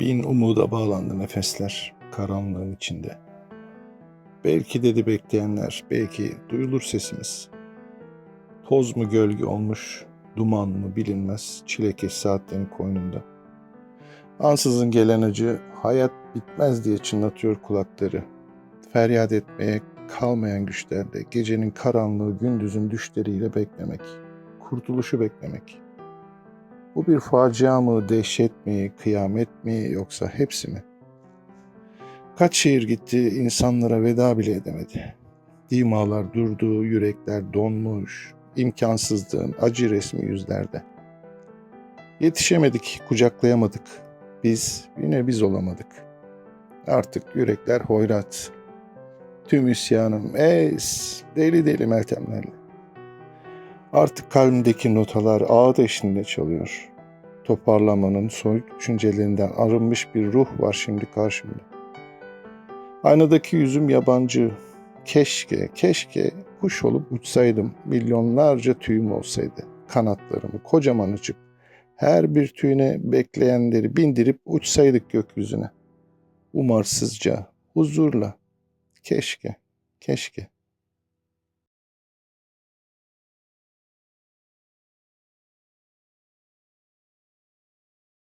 Bin umuda bağlandı nefesler karanlığın içinde. Belki dedi bekleyenler, belki duyulur sesimiz. Toz mu gölge olmuş, duman mı bilinmez çilekeş saatlerin koynunda. Ansızın gelen acı hayat bitmez diye çınlatıyor kulakları. Feryat etmeye kalmayan güçlerde gecenin karanlığı gündüzün düşleriyle beklemek, kurtuluşu beklemek. Bu bir facia mı, dehşet mi, kıyamet mi yoksa hepsi mi? Kaç şehir gitti, insanlara veda bile edemedi. Dimalar durdu, yürekler donmuş, imkansızlığın acı resmi yüzlerde. Yetişemedik, kucaklayamadık. Biz yine biz olamadık. Artık yürekler hoyrat. Tüm isyanım es, deli deli meltemlerle. Artık kalbimdeki notalar ağıt eşliğinde çalıyor. Toparlamanın soyut düşüncelerinden arınmış bir ruh var şimdi karşımda. Aynadaki yüzüm yabancı. Keşke, keşke kuş olup uçsaydım. Milyonlarca tüyüm olsaydı. Kanatlarımı kocaman açıp her bir tüyüne bekleyenleri bindirip uçsaydık gökyüzüne. Umarsızca, huzurla. Keşke, keşke.